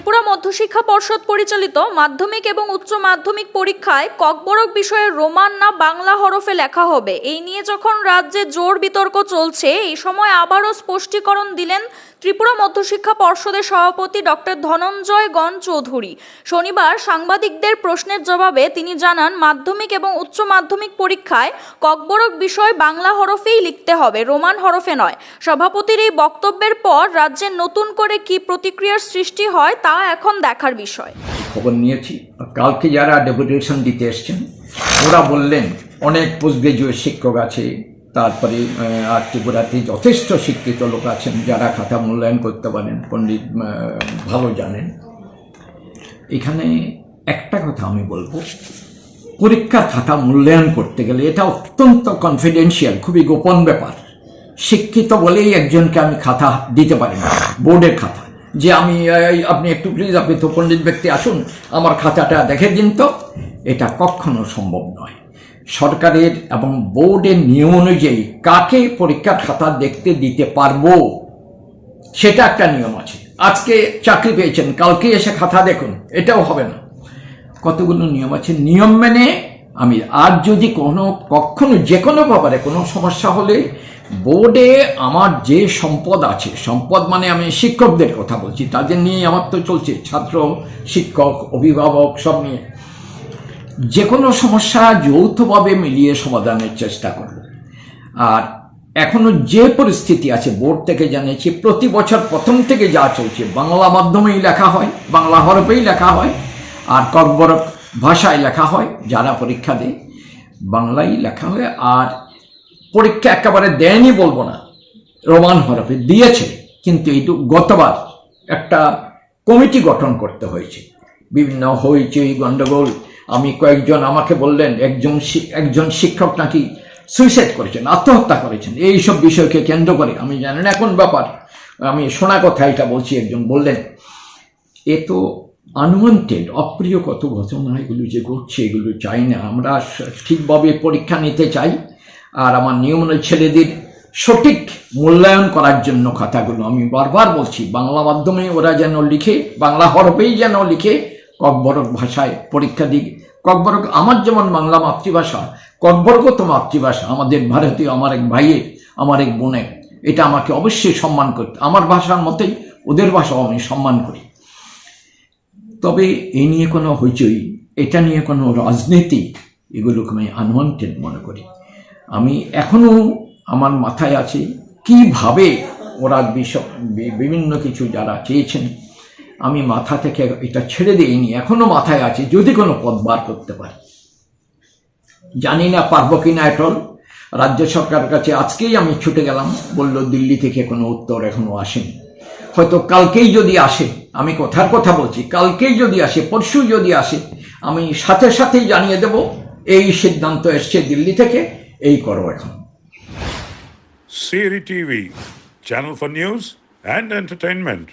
ত্রিপুরা মধ্যশিক্ষা পর্ষদ পরিচালিত মাধ্যমিক এবং উচ্চ মাধ্যমিক পরীক্ষায় ককবরক বিষয়ে রোমান না বাংলা হরফে লেখা হবে। এই নিয়ে যখন রাজ্যে জোর বিতর্ক চলছে, এই সময় আবারও স্পষ্টীকরণ দিলেন ত্রিপুরা মধ্যশিক্ষা পর্ষদের সভাপতি ডক্টর ধনঞ্জয় গণ চৌধুরী। শনিবার সাংবাদিকদের প্রশ্নের জবাবে তিনি জানান, মাধ্যমিক এবং উচ্চ মাধ্যমিক পরীক্ষায় ককবরক বিষয় বাংলা হরফেই লিখতে হবে, রোমান হরফে নয়। সভাপতির এই বক্তব্যের পর রাজ্যের নতুন করে কি প্রতিক্রিয়ার সৃষ্টি হয় তা এখন দেখার বিষয়। খবর নিয়েছি। কালকে যারা ডেপুটেশন দিতে এসছেন, ওরা বললেন, অনেক পোস্ট গ্রাজুয়েট শিক্ষক আছে তারপরে আর ত্রিপুরাতে যথেষ্ট শিক্ষিত লোক আছেন যারা খাতা মূল্যায়ন করতে পারেন, পণ্ডিত ভালো জানেন। এখানে একটা কথা আমি বলব, পরীক্ষার খাতা মূল্যায়ন করতে গেলে এটা অত্যন্ত কনফিডেন্সিয়াল খুবই গোপন ব্যাপার। শিক্ষিত বলেই একজনকে আমি খাতা দিতে পারি না, বোর্ডের খাতা। যে আমি আপনি একটু প্লিজ আপনি তো পণ্ডিত ব্যক্তি, আসুন, আমার খাতাটা দেখে দিন তো। এটা কখনো সম্ভব নয়। সরকারের এবং বোর্ডের নিয়ম অনুযায়ী কাকে পরীক্ষার খাতা দেখতে দিতে পারব? সেটা একটা নিয়ম আছে। আজকে চাকরি পেয়েছেন, কালকে এসে খাতা দেখুন, এটাও হবে না। কতগুলো নিয়ম আছে? নিয়ম মেনে আমি আর যদি কোনো, কখনো যে কোনো ব্যাপারে কোনো সমস্যা হলে বোর্ডে আমার যে সম্পদ আছে, সম্পদ মানে আমি শিক্ষকদের কথা বলছি, তাদের নিয়ে আমার তো চলছে, ছাত্র, শিক্ষক, অভিভাবক, সব নিয়ে। যে কোনো সমস্যা যৌথভাবে মিলিয়ে সমাধানের চেষ্টা করব আর এখনও যে পরিস্থিতি আছে, বোর্ড থেকে জানিয়েছি, প্রতি বছর প্রথম থেকে যা চলছে, বাংলা মাধ্যমেই লেখা হয়, বাংলা হরফেই লেখা হয়, আর ককবরক ভাষায় লেখা হয়, যারা পরীক্ষা দেয় বাংলায় লেখা হয়, আর পরীক্ষা একেবারে দেয়নি বলব না, রোমান হরফে দিয়েছে, কিন্তু এইটু গতবার একটা কমিটি গঠন করতে হয়েছে। বিভিন্ন হইচই, গন্ডগোল আমি কয়েকজন আমাকে বললেন, একজন একজন শিক্ষক নাকি সুইসাইড করেছেন, আত্মহত্যা করেছেন? এই সব বিষয়কে কেন্দ্র করে, আমি জানি না কোন ব্যাপার, আমি শোনা কথা এটা বলছি, একজন বললেন, এ তো আনওয়ান্টেড অপ্রিয় কত ঘটনা এগুলো যে ঘটছে, এগুলো চাই না, আমরা ঠিকভাবে পরীক্ষা নিতে চাই, আর আমার নিয়ম অনুযায়ী ছেলেদের সঠিক মূল্যায়ন করার জন্য কথাগুলো আমি বারবার বলছি, বাংলা মাধ্যমে ওরা যেন লিখে, বাংলা হরফেই যেন লিখে ককবরক ভাষায় পরীক্ষা দিক। ককবরক আমার যেমন বাংলা মাতৃভাষা, ককবরকও তো মাতৃভাষা। আমাদের ভারতীয়, আমার এক ভাইয়ের আমার এক বোনের এটা আমাকে অবশ্যই সম্মান করতে। আমার ভাষার মতেই ওদের ভাষাও আমি সম্মান করি। তবে এ নিয়ে কোনো হইচই, এটা নিয়ে কোনো রাজনীতি, এগুলোকে আমি আনওয়ান্টেড মনে করি। আমি এখনও আমার মাথায় আছে কীভাবে ওরা বিষয় বিভিন্ন কিছু যারা চেয়েছেন আমি মাথা থেকে এটা ছেড়ে দিইনি এখনও মাথায় আছে যদি কোনো পদ বার করতে পারি। জানি না পারব কিনা এটল। রাজ্য সরকারের কাছে আজকেই আমি ছুটে গেলাম বলল দিল্লি থেকে কোনো উত্তর এখনও আসেনি। হয়তো কালকেই যদি আসে আমি কথার কথা বলছি কালকেই যদি আসে পরশু যদি আসে আমি সাথে সাথেই জানিয়ে দেব এই সিদ্ধান্ত এসছে দিল্লি থেকে এই করো এখন। Siri TV, channel for news and entertainment.